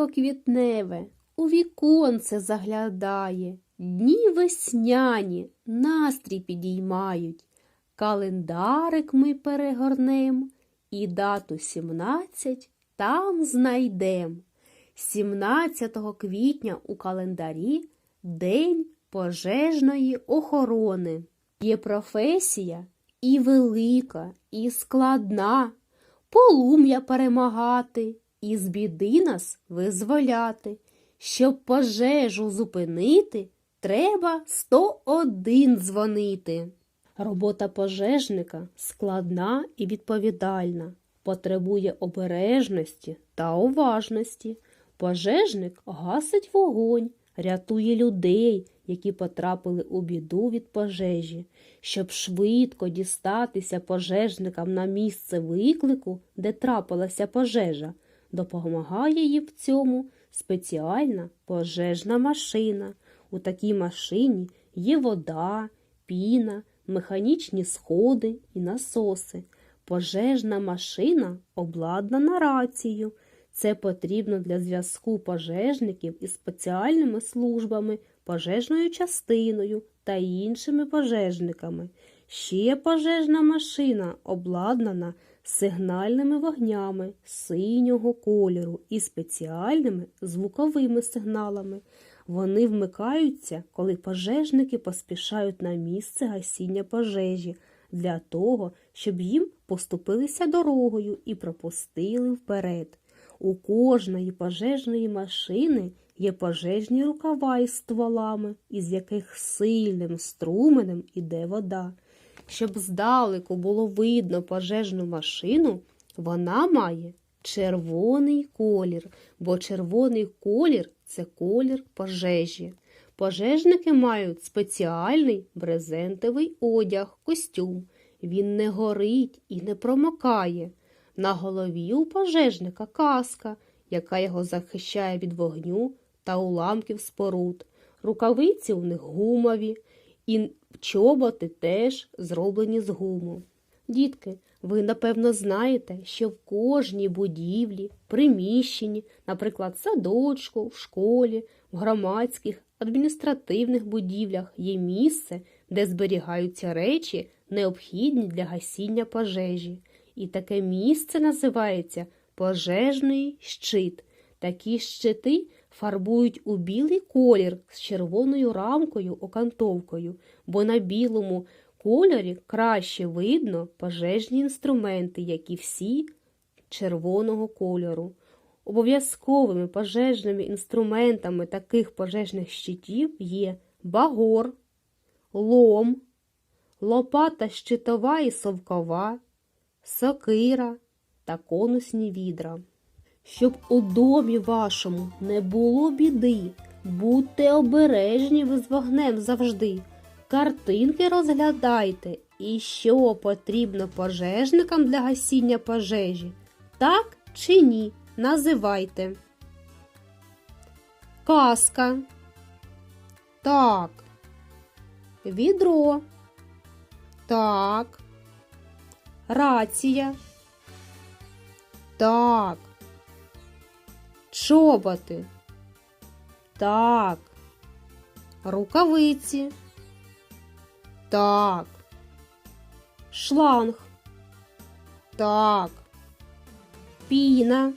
сонечко квітневе у віконце заглядає, дні весняні настрій підіймають. Календарик ми перегорнем і дату сімнадцять там знайдем. 17 квітня у календарі День пожежної охорони. Є професія і велика, і складна, полум'я перемагати, і з біди нас визволяти. Щоб пожежу зупинити, треба 101 дзвонити. Робота пожежника складна і відповідальна, потребує обережності та уважності. Пожежник гасить вогонь, рятує людей, які потрапили у біду від пожежі. Щоб швидко дістатися пожежникам на місце виклику, де трапилася пожежа, допомагає їм в цьому спеціальна пожежна машина. У такій машині є вода, піна, механічні сходи і насоси. Пожежна машина обладнана рацією. Це потрібно для зв'язку пожежників із спеціальними службами, пожежною частиною та іншими пожежниками. Ще пожежна машина обладнана сигнальними вогнями синього кольору і спеціальними звуковими сигналами. Вони вмикаються, коли пожежники поспішають на місце гасіння пожежі для того, щоб їм поступилися дорогою і пропустили вперед. У кожної пожежної машини є пожежні рукава із стволами, із яких сильним струменем іде вода. Щоб здалеку було видно пожежну машину, вона має червоний колір, бо червоний колір це колір пожежі. Пожежники мають спеціальний брезентовий одяг, костюм. Він не горить і не промокає. На голові у пожежника каска, яка його захищає від вогню та уламків споруд. Рукавиці у них гумові, і чоботи теж зроблені з гуму. Дітки, ви напевно знаєте, що в кожній будівлі, приміщенні, наприклад, садочку, в школі, в громадських, адміністративних будівлях є місце, де зберігаються речі, необхідні для гасіння пожежі. І таке місце називається пожежний щит. Такі щити фарбують у білий колір з червоною рамкою окантовкою, бо на білому кольорі краще видно пожежні інструменти, які всі червоного кольору. Обов'язковими пожежними інструментами таких пожежних щитів є багор, лом, лопата щитова і совкова, сокира та конусні відра. Щоб у домі вашому не було біди, будьте обережні ви з вогнем завжди. Картинки розглядайте і що потрібно пожежникам для гасіння пожежі. Так чи ні? Називайте. Каска. Так. Відро. Так. Рація. Так. Чоботи. Так. Рукавиці. Так. Шланг. Так. Піна.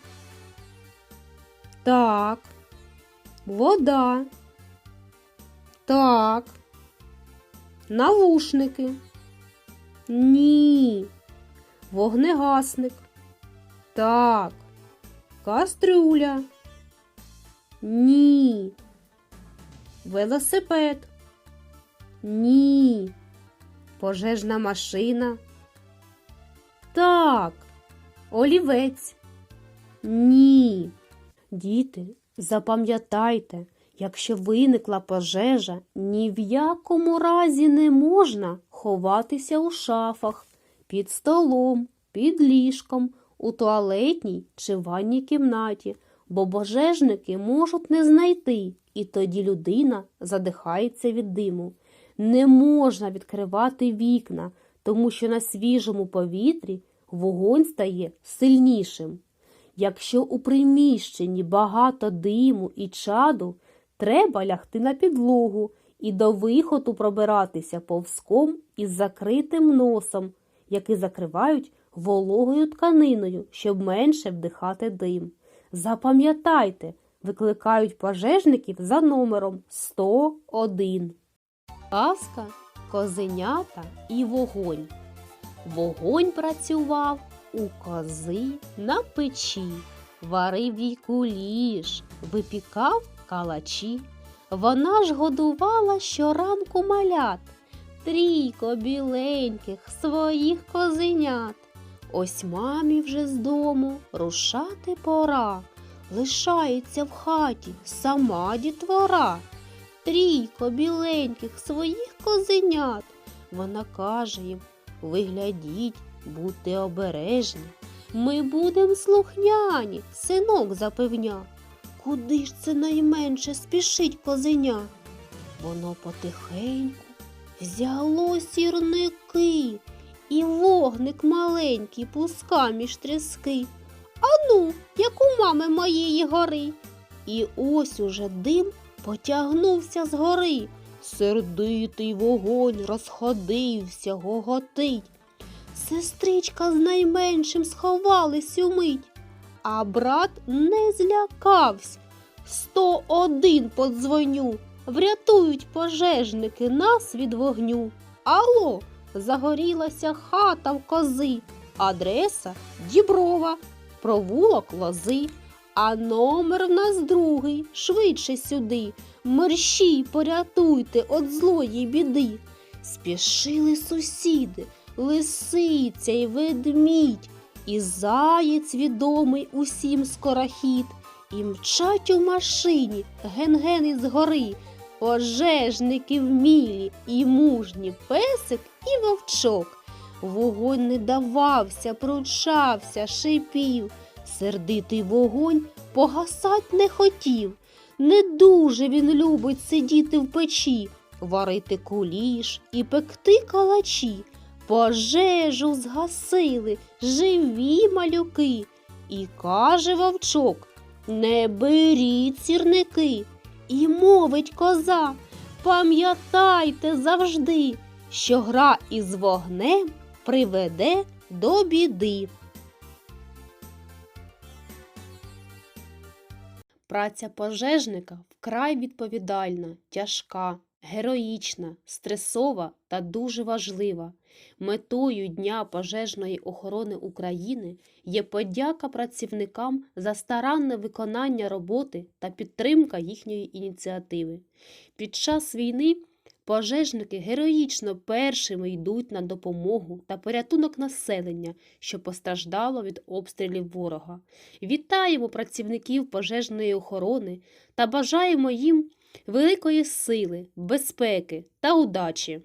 Так. Вода. Так. Навушники. Ні. Вогнегасник. Так. Кастрюля. Ні. Велосипед. Ні. Пожежна машина. Так. Олівець. Ні. Діти, запам'ятайте, якщо виникла пожежа, ні в якому разі не можна ховатися у шафах, під столом, під ліжком, у туалетній чи ванній кімнаті, бо пожежники можуть не знайти, і тоді людина задихається від диму. Не можна відкривати вікна, тому що на свіжому повітрі вогонь стає сильнішим. Якщо у приміщенні багато диму і чаду, треба лягти на підлогу і до виходу пробиратися повзком із закритим носом, який закривають вологою тканиною, щоб менше вдихати дим. Запам'ятайте, викликають пожежників за номером 101. Казка, козенята і вогонь. Вогонь працював у кози на печі, варив їй куліш, випікав калачі. Вона ж годувала щоранку малят, трійко біленьких своїх козенят. Ось мамі вже з дому рушати пора. Лишається в хаті сама дітвора. Трійко біленьких своїх козенят. Вона каже їм ви глядіть, будьте обережні. Ми будем слухняні, синок запевня. Куди ж це найменше спішить козеня? Воно потихеньку взяло сірники, і вогник маленький пуска між тріски. Ану, як у мами моєї гори. І ось уже дим потягнувся з гори. Сердитий вогонь розходився, гоготить. Сестричка з найменшим сховались умить, а брат не злякавсь. Сто один подзвоню, врятують пожежники нас від вогню. Алло, загорілася хата в кози, адреса Діброва, провулок лози, а номер в нас другий, швидше сюди. Мерщій порятуйте от злої біди. Спішили сусіди, лисиця й ведмідь, і заєць відомий усім скорохід, і мчать у машині ген-ген із гори, пожежники вмілі і мужні песик і вовчок. Вогонь не давався, пручався, шипів, сердитий вогонь погасать не хотів. Не дуже він любить сидіти в печі, варити куліш і пекти калачі. Пожежу згасили живі малюки. І каже вовчок Не беріть сірники. І мовить коза Пам'ятайте завжди, що гра із вогнем приведе до біди. Праця пожежника вкрай відповідальна, тяжка, героїчна, стресова та дуже важлива. Метою Дня пожежної охорони України є подяка працівникам за старанне виконання роботи та підтримка їхньої ініціативи. Під час війни пожежники героїчно першими йдуть на допомогу та порятунок населення, що постраждало від обстрілів ворога. Вітаємо працівників пожежної охорони та бажаємо їм великої сили, безпеки та удачі.